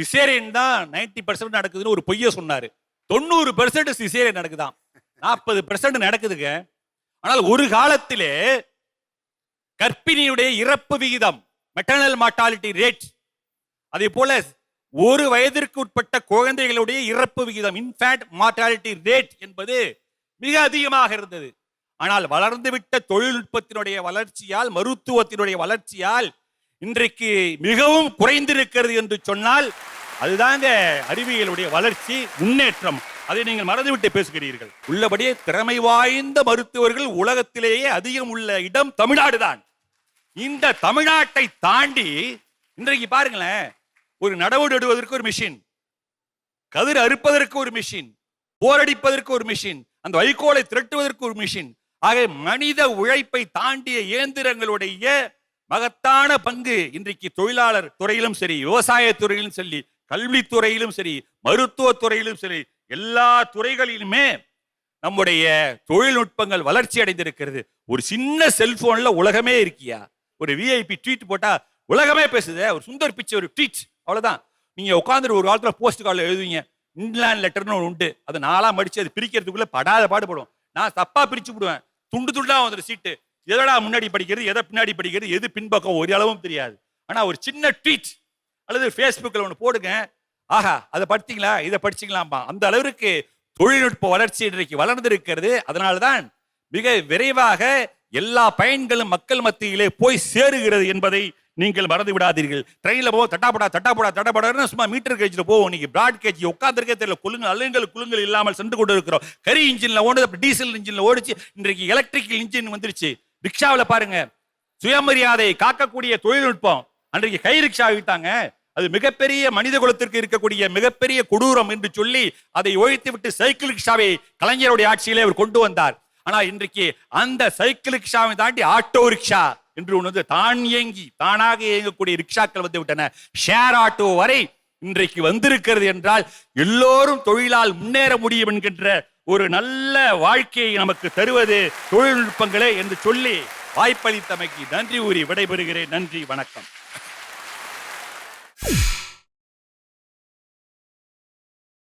Caesarean தான் ninety percent நடக்குதுன்னு ஒரு பொய்ய சொன்னாரு. தொண்ணூறு பெர்சன்ட் சிசேரியன் நடக்குதாம். நாற்பது பெர்சன்ட் நடக்குதுங்க. ஆனால் ஒரு காலத்திலே கர்ப்பிணியுடைய இறப்பு விகிதம் மெட்டர்னல் மார்டாலிட்டி ரேட் அதே போல ஒரு வயதிற்கு உட்பட்ட குழந்தைகளுடைய இறப்பு விகிதம் இன்ஃபேக்ட் மார்டாலிட்டி ரேட் என்பது மிக அதிகமாக இருந்தது. ஆனால் வளர்ந்துவிட்ட தொழில்நுட்பத்தினுடைய வளர்ச்சியால் மருத்துவத்தினுடைய வளர்ச்சியால் இன்றைக்கு மிகவும் குறைந்திருக்கிறது என்று சொன்னால் அதுதாங்க அறிவியலுடைய வளர்ச்சி முன்னேற்றம். அதை நீங்கள் மறந்துவிட்டு பேசுகிறீர்கள். உள்ளபடியே திறமை வாய்ந்த மருத்துவர்கள் உலகத்திலேயே அதிகம் உள்ள இடம் தமிழ்நாடு தான் இந்த தமிழ்நாட்டை தாண்டி இன்றைக்கு பாருங்களேன் ஒரு நடவு நடுவதற்கு ஒரு மிஷின் கதிர் அறுப்பதற்கு ஒரு மிஷின் போரடிப்பதற்கு ஒரு மிஷின் அந்த வைக்கோலை திரட்டுவதற்கு ஒரு மிஷின் ஆக மனித உழைப்பை தாண்டிய இயந்திரங்களுடைய மகத்தான பங்கு இன்றைக்கு தொழிலாளர் துறையிலும் சரி விவசாய துறையிலும் சரி கல்வித்துறையிலும் சரி மருத்துவத்துறையிலும் சரி எல்லா துறைகளிலுமே நம்முடைய தொழில்நுட்பங்கள் வளர்ச்சி அடைந்திருக்கிறது. ஒரு சின்ன செல்போன்ல உலகமே இருக்கியா? ஒரு விஐபி ட்வீட் போட்டா உலகமே பேசுதே. ஒரு சுந்தர் பிச்சை ஒரு ட்வீட் அவ்வளவுதான். நீங்க உட்காந்துட்டு ஒரு காலத்துல போஸ்ட் கார்டில் எழுதுவீங்க. இன்லாண்ட் லெட்டர்னு ஒன்று உண்டு. அதை நாளாக மடிச்சு அது பிரிக்கிறதுக்குள்ள படாத பாடுபடும் நான் தப்பா பிரிச்சு விடுவேன். துண்டு துண்டா வந்துடும் சீட்டு எதடா முன்னாடி படிக்கிறது எதை பின்னாடி படிக்கிறது எது பின்பக்கம் ஒரு அளவும் தெரியாது. ஆனா ஒரு சின்ன ட்வீட் அல்லது ஃபேஸ்புக்கில் ஒன்று போடுங்க. ஆஹா அதை படித்தீங்களா? இதை படிச்சீங்களாம்பா அந்த அளவிற்கு தொழில்நுட்ப வளர்ச்சி இன்றைக்கு வளர்ந்திருக்கிறது. அதனால்தான் மிக விரைவாக எல்லா பயன்களும் மக்கள் மத்தியிலே போய் சேருகிறது என்பதை நீங்கள் மறந்து விடாதீர்கள் ட்ரெயினில் போ தட்டாப்படா தட்டாப்படா தட்டாப்படான்னு சும்மா மீட்டர் கேஜில் போவோம். நீங்கள் பிராட் கேஜி உட்காந்துருக்கே தெரியல. குழுங்கள் அல்லுங்கள் குழுங்கள் இல்லாமல் சென்று கொண்டு இருக்கிறோம் கரி இன்ஜினில் ஓடுது அப்படி டீசல் இன்ஜினில் ஓடிச்சு இன்றைக்கு எலக்ட்ரிக்கல் இன்ஜின் வந்துருச்சு. ரிக்ஷாவில் பாருங்க சுயமரியாதை காக்கக்கூடிய தொழில்நுட்பம். அன்றைக்கு கை ரிக்ஷா விட்டாங்க அது மிகப்பெரிய மனித குலத்திற்கு இருக்கக்கூடிய மிகப்பெரிய கொடூரம் என்று சொல்லி அதை ஒழித்து விட்டு சைக்கிள் ரிக்ஷாவை கலைஞருடைய ஆட்சியிலே அவர் கொண்டு வந்தார். ஆனா இன்றைக்கு அந்த சைக்கிள் ரிக்ஷாவை தாண்டி ஆட்டோ ரிக்ஷா என்று ஒன்று வந்து தான் இயங்கி தானாக இயங்கக்கூடிய ரிக்ஷாக்கள் வந்து விட்டன. ஷேர் ஆட்டோ வரை இன்றைக்கு வந்திருக்கிறது என்றால் எல்லோரும் தொழிலால் முன்னேற முடியும் என்கின்ற ஒரு நல்ல வாழ்க்கையை நமக்கு தருவது தொழில்நுட்பங்களே என்று சொல்லி வாய்ப்பளித்தமைக்கு நன்றி கூறி விடைபெறுகிறேன். நன்றி வணக்கம். you